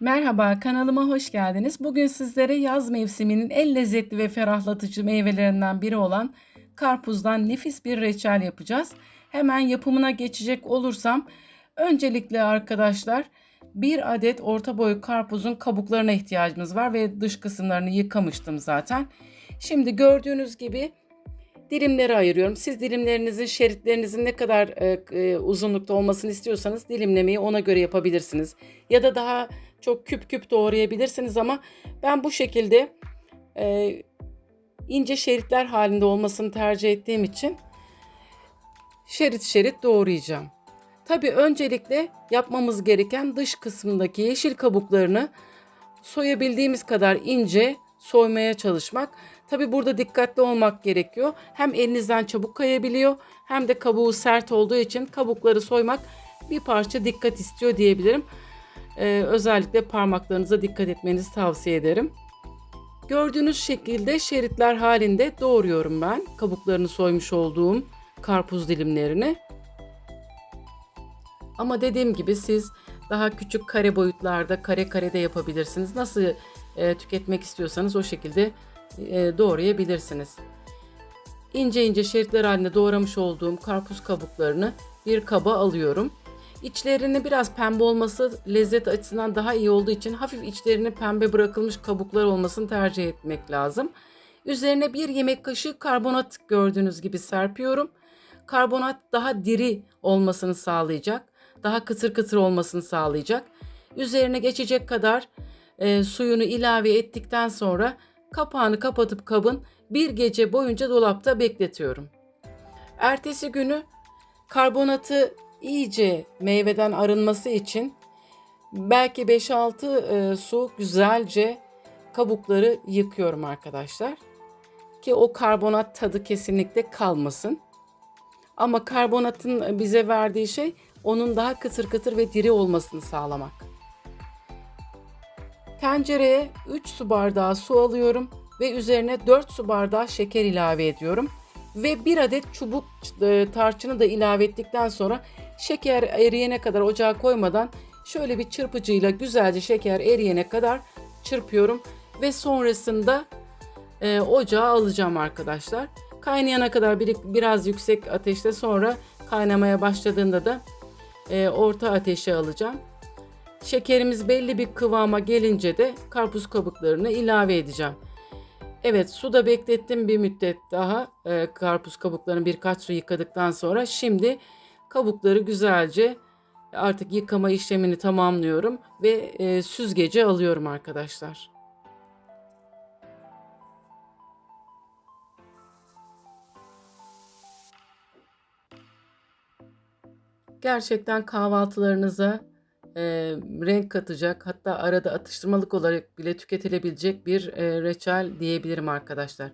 Merhaba, kanalıma hoş geldiniz. Bugün sizlere yaz mevsiminin en lezzetli ve ferahlatıcı meyvelerinden biri olan karpuzdan nefis bir reçel yapacağız. Hemen yapımına geçecek olursam, öncelikle arkadaşlar bir adet orta boy karpuzun kabuklarına ihtiyacımız var ve dış kısımlarını yıkamıştım zaten. Şimdi gördüğünüz gibi dilimlere ayırıyorum. Siz dilimlerinizin, şeritlerinizin ne kadar e, e, uzunlukta olmasını istiyorsanız dilimlemeyi ona göre yapabilirsiniz. Ya da daha çok küp küp doğrayabilirsiniz ama ben bu şekilde e, ince şeritler halinde olmasını tercih ettiğim için şerit şerit doğrayacağım. Tabii öncelikle yapmamız gereken dış kısmındaki yeşil kabuklarını soyabildiğimiz kadar ince soymaya çalışmak. Tabi burada dikkatli olmak gerekiyor. Hem elinizden çabuk kayabiliyor hem de kabuğu sert olduğu için kabukları soymak bir parça dikkat istiyor diyebilirim. Ee, özellikle parmaklarınıza dikkat etmenizi tavsiye ederim. Gördüğünüz şekilde şeritler halinde doğruyorum ben kabuklarını soymuş olduğum karpuz dilimlerini. Ama dediğim gibi siz daha küçük kare boyutlarda kare kare de yapabilirsiniz. Nasıl e, tüketmek istiyorsanız o şekilde e, doğrayabilirsiniz. İnce ince şeritler halinde doğramış olduğum karpuz kabuklarını bir kaba alıyorum. İçlerini biraz pembe olması lezzet açısından daha iyi olduğu için hafif içlerini pembe bırakılmış kabuklar olmasını tercih etmek lazım. Üzerine bir yemek kaşığı karbonat gördüğünüz gibi serpiyorum. Karbonat daha diri olmasını sağlayacak. Daha kıtır kıtır olmasını sağlayacak. Üzerine geçecek kadar e, suyunu ilave ettikten sonra kapağını kapatıp kabın bir gece boyunca dolapta bekletiyorum. Ertesi günü karbonatı iyice meyveden arınması için belki 5-6 e, su güzelce kabukları yıkıyorum arkadaşlar. Ki o karbonat tadı kesinlikle kalmasın. Ama karbonatın bize verdiği şey onun daha kıtır kıtır ve diri olmasını sağlamak. Tencereye 3 su bardağı su alıyorum ve üzerine 4 su bardağı şeker ilave ediyorum. Ve bir adet çubuk e, tarçını da ilave ettikten sonra şeker eriyene kadar ocağa koymadan şöyle bir çırpıcıyla güzelce şeker eriyene kadar çırpıyorum. Ve sonrasında e, ocağa alacağım arkadaşlar. Kaynayana kadar bir, biraz yüksek ateşte sonra kaynamaya başladığında da e, orta ateşe alacağım. Şekerimiz belli bir kıvama gelince de karpuz kabuklarını ilave edeceğim. Evet suda beklettim bir müddet daha e, karpuz kabuklarını birkaç su yıkadıktan sonra şimdi kabukları güzelce artık yıkama işlemini tamamlıyorum ve e, süzgece alıyorum arkadaşlar. Gerçekten kahvaltılarınıza e, renk katacak hatta arada atıştırmalık olarak bile tüketilebilecek bir e, reçel diyebilirim arkadaşlar.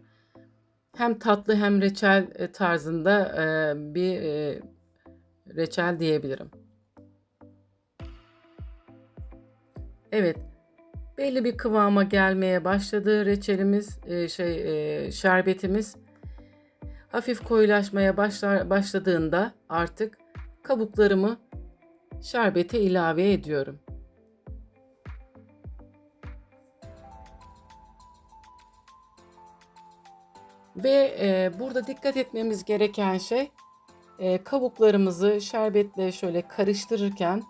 Hem tatlı hem reçel e, tarzında e, bir e, reçel diyebilirim. Evet, belli bir kıvama gelmeye başladı reçelimiz, e, şey e, şerbetimiz. Hafif koyulaşmaya başlar başladığında artık kabuklarımı şerbete ilave ediyorum. Ve e, burada dikkat etmemiz gereken şey e, kabuklarımızı şerbetle şöyle karıştırırken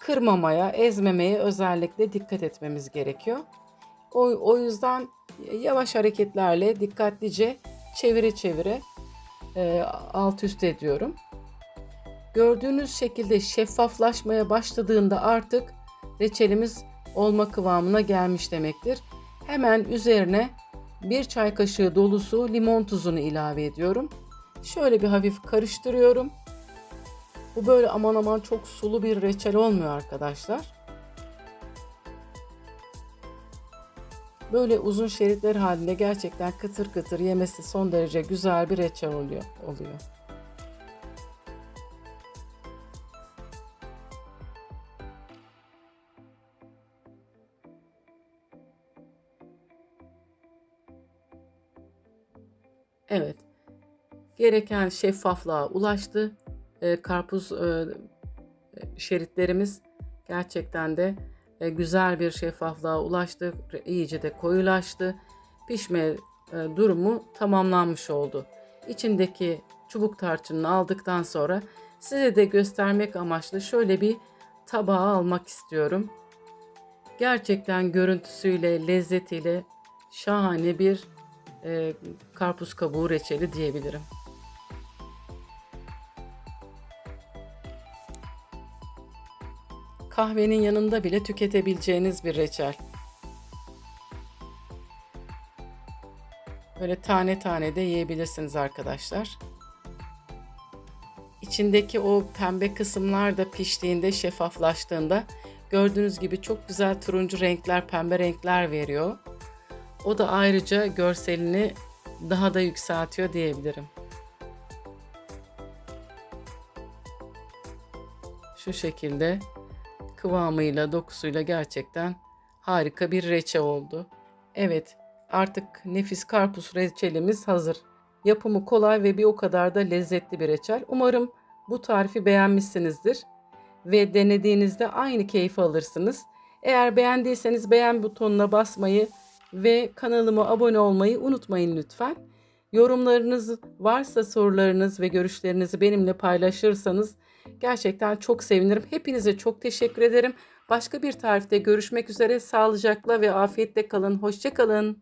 kırmamaya, ezmemeye özellikle dikkat etmemiz gerekiyor. O, o yüzden yavaş hareketlerle dikkatlice çevire çevire e, alt üst ediyorum. Gördüğünüz şekilde şeffaflaşmaya başladığında artık reçelimiz olma kıvamına gelmiş demektir. Hemen üzerine bir çay kaşığı dolusu limon tuzunu ilave ediyorum. Şöyle bir hafif karıştırıyorum. Bu böyle aman aman çok sulu bir reçel olmuyor arkadaşlar. Böyle uzun şeritler halinde gerçekten kıtır kıtır yemesi son derece güzel bir reçel oluyor. oluyor. Evet. Gereken şeffaflığa ulaştı. E, karpuz e, şeritlerimiz gerçekten de e, güzel bir şeffaflığa ulaştı. iyice de koyulaştı. Pişme e, durumu tamamlanmış oldu. İçindeki çubuk tarçınını aldıktan sonra size de göstermek amaçlı şöyle bir tabağa almak istiyorum. Gerçekten görüntüsüyle, lezzetiyle şahane bir e, karpuz kabuğu reçeli diyebilirim. Kahvenin yanında bile tüketebileceğiniz bir reçel. Böyle tane tane de yiyebilirsiniz arkadaşlar. İçindeki o pembe kısımlar da piştiğinde, şeffaflaştığında gördüğünüz gibi çok güzel turuncu renkler, pembe renkler veriyor. O da ayrıca görselini daha da yükseltiyor diyebilirim. Şu şekilde kıvamıyla, dokusuyla gerçekten harika bir reçe oldu. Evet, artık nefis karpuz reçelimiz hazır. Yapımı kolay ve bir o kadar da lezzetli bir reçel. Umarım bu tarifi beğenmişsinizdir ve denediğinizde aynı keyfi alırsınız. Eğer beğendiyseniz beğen butonuna basmayı ve kanalıma abone olmayı unutmayın lütfen. Yorumlarınız varsa sorularınız ve görüşlerinizi benimle paylaşırsanız gerçekten çok sevinirim. Hepinize çok teşekkür ederim. Başka bir tarifte görüşmek üzere. Sağlıcakla ve afiyetle kalın. Hoşçakalın.